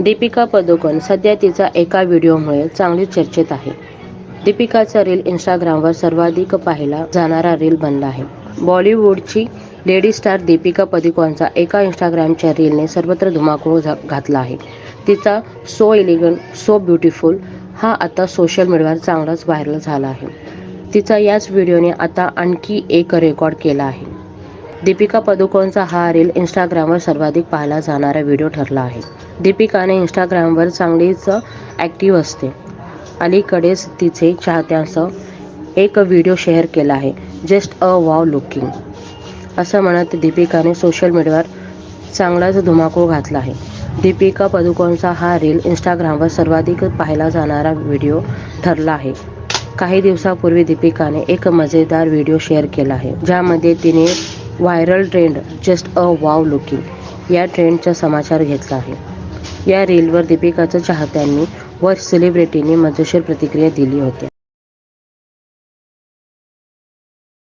दीपिका पदुकोण सध्या तिचा एका व्हिडिओमुळे चांगली चर्चेत आहे. दीपिकाचा रील इंस्टाग्रामवर सर्वाधिक पाहिला जाणारा रील बनला आहे. बॉलिवूडची लेडी स्टार दीपिका पदुकोणचा एका इंस्टाग्रामच्या रीलने सर्वत्र धुमाकूळ झा- घातला आहे. तिचा सो एलिगंट सो ब्युटिफुल हा आता सोशल मीडियावर चांगलाच व्हायरल झाला आहे. तिचा याच व्हिडिओने आता आणखी एक रेकॉर्ड केला आहे. दीपिका पदुकोणचा हा रील इंस्टाग्रामवर सर्वाधिक पाहिला जाणारा व्हिडिओ ठरला आहे. दीपिकाने इंस्टाग्रामवर चांगलीच ॲक्टिव्ह असते. अलीकडेच तिचे चाहत्यांसह एक व्हिडिओ शेअर केला आहे जस्ट अ वाव लुकिंग असं म्हणत दीपिकाने सोशल मीडियावर चांगलाच धुमाकूळ घातला आहे. दीपिका पदुकोणचा हा रील इंस्टाग्रामवर सर्वाधिक पाहिला जाणारा व्हिडिओ ठरला आहे. काही दिवसापूर्वी दीपिकाने एक मजेदार व्हिडिओ शेअर केला आहे ज्यामध्ये तिने viral trend just a wow looking या ट्रेंडचा समाचार घेतला आहे. या रीलवर दीपिकाच्या चाहत्यांनी व सेलिब्रिटींनी मजेशीर प्रतिक्रिया दिली होती.